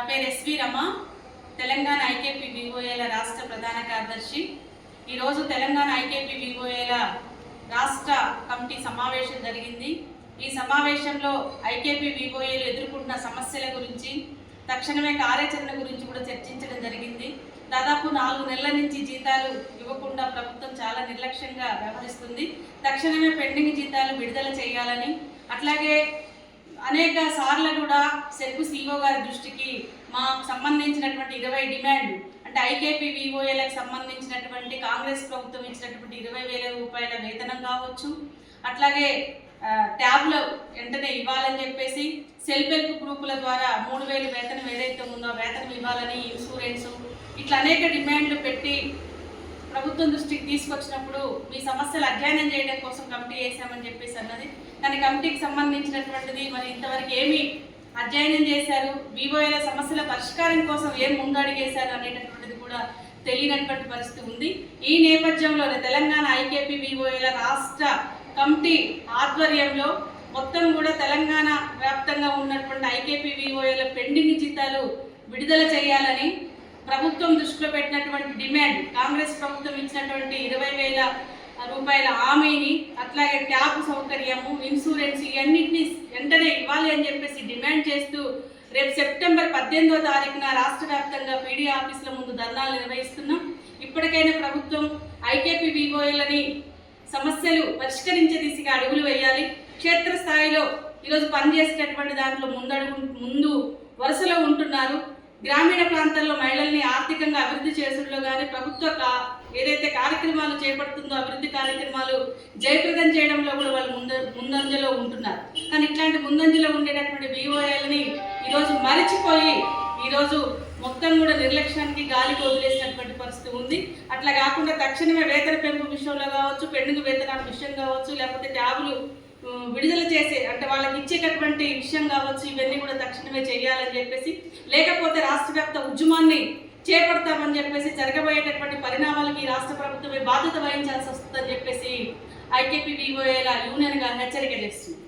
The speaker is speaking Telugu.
నా పేరు ఎస్వి రమ. తెలంగాణ ఐకేపీ వివోఏల రాష్ట్ర ప్రధాన కార్యదర్శి. ఈరోజు తెలంగాణ ఐకేపీ వివోఏల రాష్ట్ర కమిటీ సమావేశం జరిగింది. ఈ సమావేశంలో ఐకేపీ వివోఏలు ఎదుర్కొంటున్న సమస్యల గురించి తక్షణమే కార్యాచరణ గురించి కూడా చర్చించడం జరిగింది. దాదాపు నాలుగు నెలల నుంచి జీతాలు ఇవ్వకుండా ప్రభుత్వం చాలా నిర్లక్ష్యంగా వ్యవహరిస్తుంది. తక్షణమే పెండింగ్ జీతాలు విడుదల చేయాలని అట్లాగే అనేక సార్లు కూడా సెల్ఫ్ సిఓ గారి దృష్టికి మాకు సంబంధించినటువంటి ఇరవై డిమాండ్ అంటే ఐకేపీ విఓఏలకు సంబంధించినటువంటి కాంగ్రెస్ ప్రభుత్వం ఇచ్చినటువంటి ఇరవై వేల రూపాయల వేతనం కావచ్చు. అట్లాగే ట్యాబ్లో ట్యాబ్లు వెంటనే ఇవ్వాలని చెప్పేసి సెల్ఫ్ హెల్ప్ గ్రూపుల ద్వారా మూడు వేలు వేతనం ఏదైతే ఉందో వేతనం ఇవ్వాలని ఇన్సూరెన్స్ ఇట్లా అనేక డిమాండ్లు పెట్టి ప్రభుత్వం దృష్టికి తీసుకొచ్చినప్పుడు మీ సమస్యలు అధ్యయనం చేయడం కోసం కమిటీ వేసామని చెప్పేసి అన్నది. కానీ కమిటీకి సంబంధించినటువంటిది మరి ఇంతవరకు ఏమి అధ్యయనం చేశారు? వివోఏల సమస్యల పరిష్కారం కోసం ఏం ముందడుగేశారు అనేటటువంటిది కూడా తెలియనటువంటి పరిస్థితి ఉంది. ఈ నేపథ్యంలోనే తెలంగాణ ఐకేపీ వివోఏల రాష్ట్ర కమిటీ ఆధ్వర్యంలో మొత్తం కూడా తెలంగాణ వ్యాప్తంగా ఉన్నటువంటి ఐకేపీ వివోఏల పెండింగ్ జీతాలు విడుదల చేయాలని ప్రభుత్వం దృష్టిలో పెట్టినటువంటి డిమాండ్ కాంగ్రెస్ ప్రభుత్వం ఇచ్చినటువంటి ఇరవై వేల రూపాయల హామీని అట్లాగే ట్యాబ్ సౌకర్యము ఇన్సూరెన్స్ ఇవన్నింటినీ వెంటనే ఇవ్వాలి అని చెప్పేసి డిమాండ్ చేస్తూ రేపు సెప్టెంబర్ పద్దెనిమిదో తారీఖున రాష్ట్ర వ్యాప్తంగా పీడీ ఆఫీసుల ముందు ధర్నాలు నిర్వహిస్తున్నాం. ఇప్పటికైనా ప్రభుత్వం ఐకేపీ వివోఏలని సమస్యలు పరిష్కరించే దిశగా అడుగులు వేయాలి. క్షేత్రస్థాయిలో ఈరోజు పనిచేసేటటువంటి దాంట్లో ముందడుగు ముందు వరుసలో ఉంటున్నారు. గ్రామీణ ప్రాంతాల్లో మహిళల్ని ఆర్థికంగా అభివృద్ధి చేసుడులో కానీ ప్రభుత్వ ఏదైతే కార్యక్రమాలు చేపడుతుందో అభివృద్ధి కార్యక్రమాలు జయప్రదం చేయడంలో కూడా వాళ్ళు ముంద ముందంజలో ఉంటున్నారు. కానీ ఇట్లాంటి ముందంజలో ఉండేటటువంటి వివోఏలని ఈరోజు మరిచిపోయి ఈరోజు మొత్తం కూడా నిర్లక్ష్యానికి గాలికి వదిలేసినటువంటి పరిస్థితి ఉంది. అట్లా కాకుండా తక్షణమే వేతన పెంపు విషయంలో కావచ్చు పెండుగు వేతనాల విషయం కావచ్చు లేకపోతే ట్యాబులు విడుదల చేసే అంటే వాళ్ళకి ఇచ్చేటటువంటి విషయం కావచ్చు ఇవన్నీ కూడా తక్షణమే చేయాలని చెప్పేసి లేకపోతే రాష్ట్ర వ్యాప్త ఉద్యమాన్ని చేపడతామని చెప్పేసి జరగబోయేటటువంటి పరిణామాలకి రాష్ట్ర ప్రభుత్వమే బాధ్యత వహించాల్సి వస్తుందని చెప్పేసి ఐకేపీ వివోఏల యూనియన్గా హెచ్చరిక చేస్తుంది